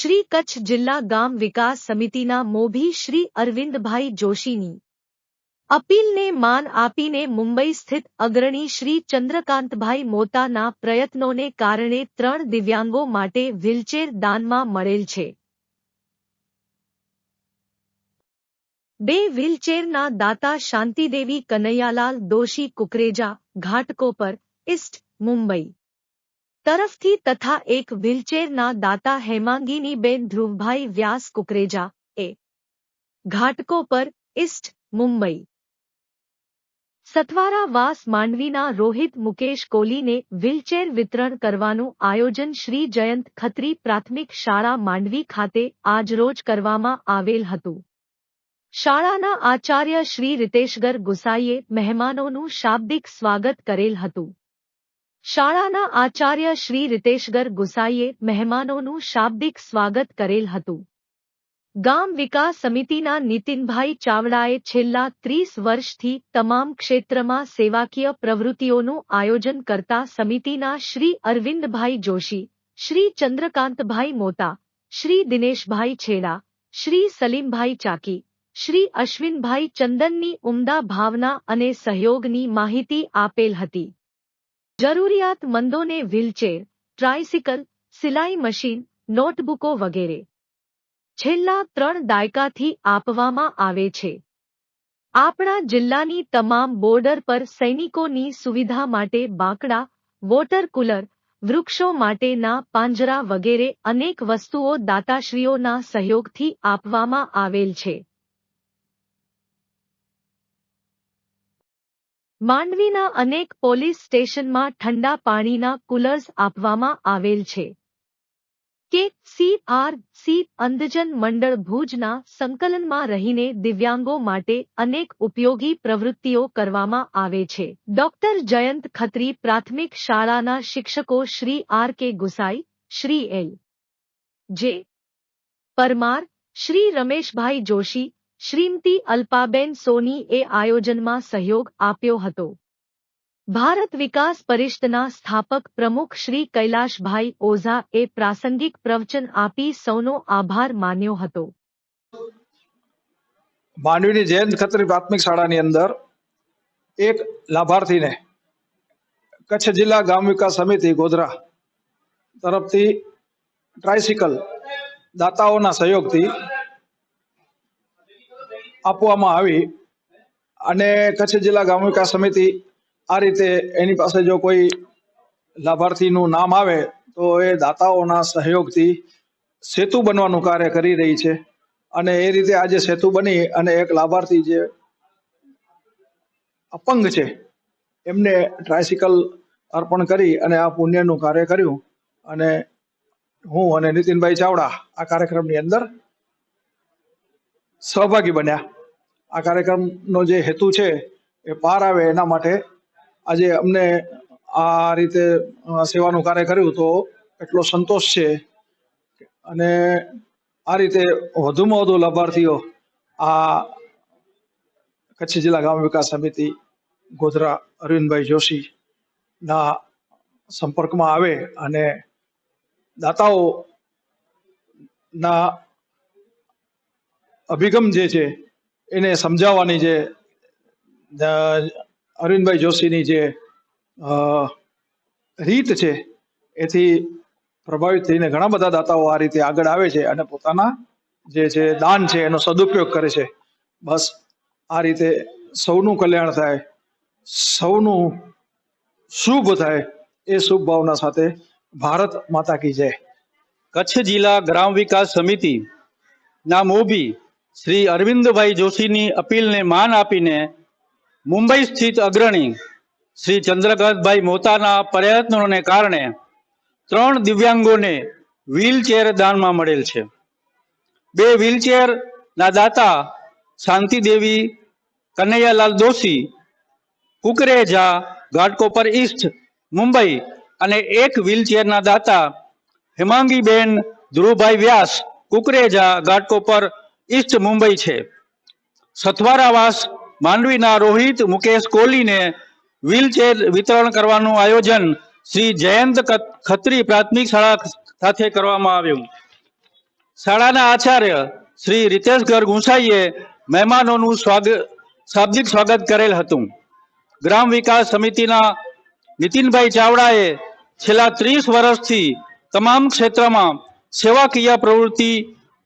શ્રી કચ્છ જિલ્લા ગામ વિકાસ સમિતિના મોભી શ્રી અરવિંદભાઈ જોશીની અપીલને માન આપીને મુંબઈ સ્થિત અગ્રણી શ્રી ચંદ્રકાંતભાઈ મોતાના પ્રયત્નોને કારણે ત્રણ દિવ્યાંગો માટે વ્હીલચેર દાનમાં મળેલ છે. બે વ્હીલચેરના દાતા શાંતિદેવી કનૈયાલાલ દોશી કુકરેજા ઘાટકોપર ઇસ્ટ મુંબઈ. તરફથી તથા એક વ્હીલચેરના દાતા હેમાંગીનીબેન ધ્રુવભાઈ વ્યાસ કુકરેજા, એ. ઘાટકો પર ઇસ્ટ મુંબઈ. સથવારા વાસ માંડવીના રોહિત મુકેશ કોલીને વ્હીલચેર વિતરણ કરવાનું આયોજન શ્રી જયંત ખત્રી પ્રાથમિક શાળા માંડવી ખાતે આજરોજ કરવામાં આવેલ હતું. શાળાના આચાર્ય શ્રી રિતેશગર ગુસાઈએ મહેમાનોનું શાબ્દિક સ્વાગત કરેલ હતું. શાળાના આચાર્ય શ્રી રિતેશગર ગુસાઈએ મહેમાનોનું શાબ્દિક સ્વાગત કરેલ હતું. ગામ વિકાસ સમિતિના નીતિનભાઈ ચાવડાએ છેલ્લા ત્રીસ વર્ષથી તમામ ક્ષેત્રમાં સેવાકીય પ્રવૃત્તિઓનું આયોજન કરતા સમિતિના શ્રી અરવિંદભાઈ જોશી, શ્રી ચંદ્રકાંતભાઈ મોતા, શ્રી દિનેશભાઈ છેડા, શ્રી સલીમભાઈ ચાકી, શ્રી અશ્વિનભાઈ ચંદનની ઉમદા ભાવના અને સહયોગની માહિતી આપેલ હતી. જરૂરિયાતમંદોને વ્હીલચેર ટ્રાયસિકલ સિલાઈ મશીન, નોટબુકો વગેરે. છેલ્લા ત્રણ દાયકાથી આપવામાં આવે છે. આપણા જિલ્લાની તમામ બોર્ડર પર સૈનિકોની સુવિધા માટે બાંકડા, વોટર કુલર, વૃક્ષો માટેના પાંજરા વગેરે અનેક વસ્તુઓ દાતાશ્રીઓના સહયોગથી આપવામાં આવેલ છે. માંડવીના અનેક પોલીસ સ્ટેશનમાં ઠંડા પાણીના કુલર્સ આપવામાં આવેલ છે. કે C R C Andhjan Mandal ભુજના સંકલનમાં રહીને દિવ્યાંગો માટે અનેક ઉપયોગી પ્રવૃત્તિઓ કરવામાં આવે છે. ડોક્ટર જયંત ખત્રી પ્રાથમિક શાળાના શિક્ષકો Shri R K Gusai, Shri L. જે પરમાર, શ્રી રમેશભાઈ જોશી શ્રીમતી અલ્પાબેન સોની આયોજનમાં સહયોગ આપ્યો હતો. ભારત વિકાસ પરિષદના સ્થાપક પ્રમુખ શ્રી કૈલાશભાઈ ઓઝા પ્રાસંગિક પ્રવચન આપી સૌનો આભાર માન્યો હતો. માંડવીની જયંત ખત્રી પ્રાથમિક શાળાની અંદર એક લાભાર્થીને કચ્છ જિલ્લા ગામ વિકાસ સમિતિ ગોધરા તરફથી ટ્રાયસિકલ દાતાઓના સહયોગથી આપવામાં આવી. અને કચ્છ જિલ્લા ગ્રામ વિકાસ સમિતિ આ રીતે એની પાસે જો કોઈ લાભાર્થીનું નામ આવે, તો એ દાતાઓના સહયોગથી સેતુ બનવાનું કાર્ય કરી રહી છે. અને એ રીતે આજે સેતુ બની અને એક લાભાર્થી જે અપંગ છે, એમને ટ્રાયસિકલ અર્પણ કરી અને આ પુણ્યનું કાર્ય કર્યું. અને હું અને નીતિનભાઈ ચાવડા આ કાર્યક્રમની અંદર સહભાગી બન્યા. આ કાર્યક્રમનો જે હેતુ છે એ પાર આવે એના માટે આજે અમને આ રીતે સેવાનું કાર્ય કર્યું તો એટલો સંતોષ છે. અને આ રીતે વધુમાં વધુ લાભાર્થીઓ આ કચ્છ જિલ્લા ગામ વિકાસ સમિતિ ગોધરા અરવિંદભાઈ જોશી ના સંપર્કમાં આવે અને દાતાઓ ના અભિગમ જે છે, એને સમજાવવાની જે અરવિંદભાઈ જોશીની જે રીત છે, એથી પ્રભાવિત થઈને ઘણા બધા દાતાઓ આ રીતે આગળ આવે છે અને પોતાના જે છે, દાન છે, એનો સદુપયોગ કરે છે. બસ આ રીતે સૌનું કલ્યાણ થાય, સૌનું શુભ થાય, એ શુભ ભાવના સાથે ભારત માતા કી જય. કચ્છ જિલ્લા ગ્રામ વિકાસ સમિતિ ના મોભી શ્રી અરવિંદભાઈ જોશીની અપીલને માન આપીને મુંબઈ સ્થિત અગ્રણી શ્રી ચંદ્રકાંતભાઈ મોતાના પ્રયત્નોને કારણે ત્રણ દિવ્યાંગોને વ્હીલચેર દાનમાં મળેલ છે. બે વ્હીલચેરના દાતા શાંતિદેવી કનૈયાલાલ દોશી, કુકરેજા ઘાટકોપર ઈસ્ટ, મુંબઈ અને એક વ્હીલચેરના દાતા હેમાંગીબેન ધ્રુવભાઈ વ્યાસ, કુકરેજા ઘાટકોપર ઈસ્ટ મુંબઈ છે. સથવારાવાસ માંડવીના રોહિત મુકેશ કોહલીને વ્હીલચેર વિતરણ કરવાનું આયોજન શ્રી જયંત ખત્રી પ્રાથમિક શાળા સાથે કરવામાં આવ્યું. શાળાના આચાર્ય શ્રી રીતેશ ગર ગુંસાઈએ મહેમાનોનું સ્વાગત શાબ્દિક સ્વાગત કરેલ હતું. ગ્રામ વિકાસ સમિતિના નીતિનભાઈ ચાવડાએ છેલ્લા ત્રીસ વર્ષથી તમામ ક્ષેત્રમાં સેવાકીય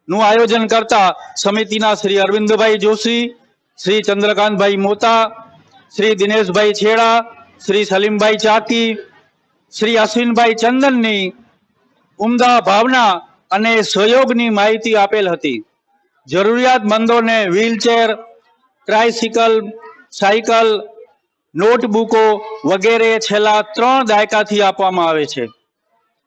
પ્રવૃત્તિનું આયોજન કરતા સમિતિના શ્રી અરવિંદભાઈ જોશી, શ્રી ચંદ્રકાંતભાઈ મોતા, શ્રી દિનેશભાઈ છેડા, શ્રી સલીમભાઈ ચાકી, શ્રી અશ્વિનભાઈ ચંદનની ઉમદા ભાવના અને સહયોગની માહિતી આપેલ હતી. જરૂરિયાતમંદોને વ્હીલચેર, ટ્રાયસિકલ, સાયકલ, નોટબુકો વગેરે છેલ્લા ત્રણ દાયકાથી આપવામાં આવે છે.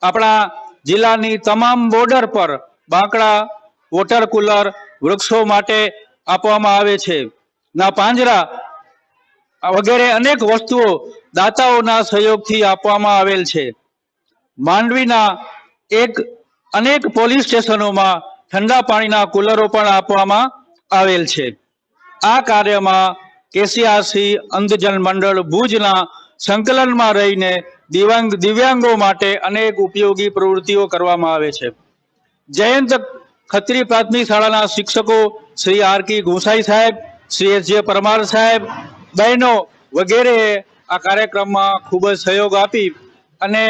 આપણા જિલ્લાની તમામ બોર્ડર પર બાંકડા વોટર કુલર વૃક્ષો માટે આપવામાં આવે છે. ના પાંજરા વગેરે અનેક વસ્તુઓ દાતાઓના સહયોગથી આપવામાં આવેલ છે. માંડવીના એક અનેક પોલીસ સ્ટેશનોમાં ઠંડા પાણીના કુલરો પણ આપવામાં આવેલ છે. આ કાર્યમાં કેસીઆરસી અંધજન મંડળ ભુજના સંકલનમાં રહીને દિવ્યાંગ દિવ્યાંગો માટે અનેક ઉપયોગી પ્રવૃત્તિઓ કરવામાં આવે છે. જયંત ખત્રી પ્રાથમિક શાળાના શિક્ષકો શ્રી આર કે ગોસાઈ સાહેબ, શ્રી એસ જે પરમાર સાહેબ, બહેનો વગેરે આ કાર્યક્રમમાં ખૂબ જ સહયોગ આપી અને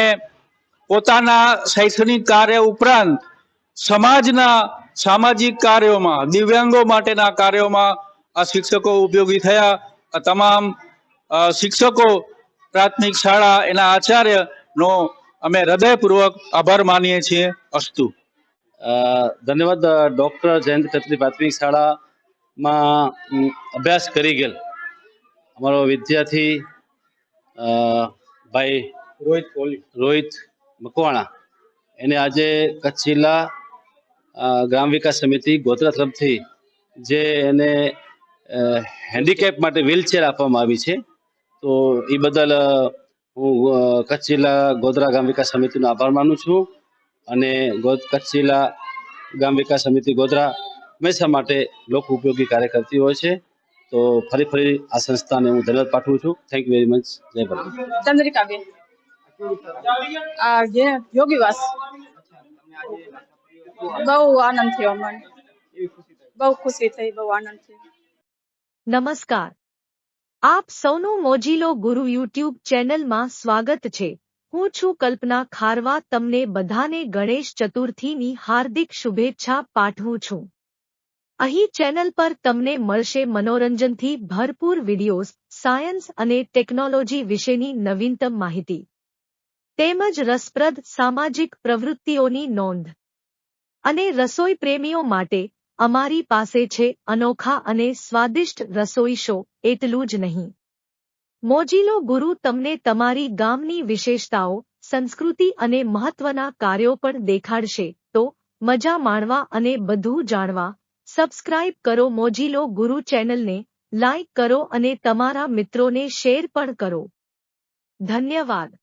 પોતાના શૈક્ષણિક કાર્ય ઉપરાંત સમાજના સામાજિક કાર્યોમાં, દિવ્યાંગો માટેના કાર્યોમાં આ શિક્ષકો ઉપયોગી થયા. આ તમામ શિક્ષકો પ્રાથમિક શાળા એના આચાર્યનો અમે હૃદયપૂર્વક આભાર માનીએ છીએ અસ્તુ. ધન્યવાદ ડૉક્ટર જયંત ખત્રી પ્રાથમિક શાળામાં અભ્યાસ કરી ગયેલ. અમારો વિદ્યાર્થી ભાઈ રોહિત કોહલી. રોહિત મકવાણા. એને આજે કચ્છ જિલ્લા ગ્રામ વિકાસ સમિતિ ગોધરા તરફથી જે એને હેન્ડીકેપ માટે વ્હીલચેર આપવામાં આવી છે. તો એ બદલ હું કચ્છ જિલ્લા ગોધરા ગ્રામ વિકાસ સમિતિનો આભાર માનું છું. અને કચ્છ જિલ્લા ગ્રામ વિકાસ સમિતિ ગોધરા હંમેશા માટે લોક ઉપયોગી કાર્ય કરતી હોય છે. તો ફરી ફરી આ સંસ્થાને હું ધન્યવાદ પાઠવું છું. થેન્ક યુ વેરી મચ જય ભારત. ચંદ્રિકાબેન આ જે યોગીવાસ બહુ આનંદ થયો મને. બહુ ખુશી થઈ બહુ આનંદ થયો. નમસ્કાર. આપ સૌનું મોજીલો ગુરુ યુટ્યુબ ચેનલમાં સ્વાગત છે. હું છું કલ્પના ખારવા, તમને બધાને ગણેશ ચતુર્થીની હાર્દિક શુભેચ્છા પાઠવું છું. અહીં ચેનલ પર તમને મળશે મનોરંજનથી ભરપૂર વિડીયોઝ, સાયન્સ અને ટેકનોલોજી વિશેની નવીનતમ માહિતી. તેમજ રસપ્રદ સામાજિક પ્રવૃત્તિઓની નોંધ. અને રસોઈ પ્રેમીઓ માટે અમારી પાસે છે અનોખા અને સ્વાદિષ્ટ રસોઈ શો, એટલું જ નહીં. મોજીલો ગુરુ તમને તમારી ગામની વિશેષતાઓ, સંસ્કૃતિ અને મહત્વના કાર્યો પણ દેખાડશે. તો, મજા માણવા અને બધું જાણવા, સબસ્ક્રાઇબ કરો મોજીલો ગુરુ ચેનલને લાઇક કરો અને તમારા મિત્રોને શેર પણ કરો. ધન્યવાદ.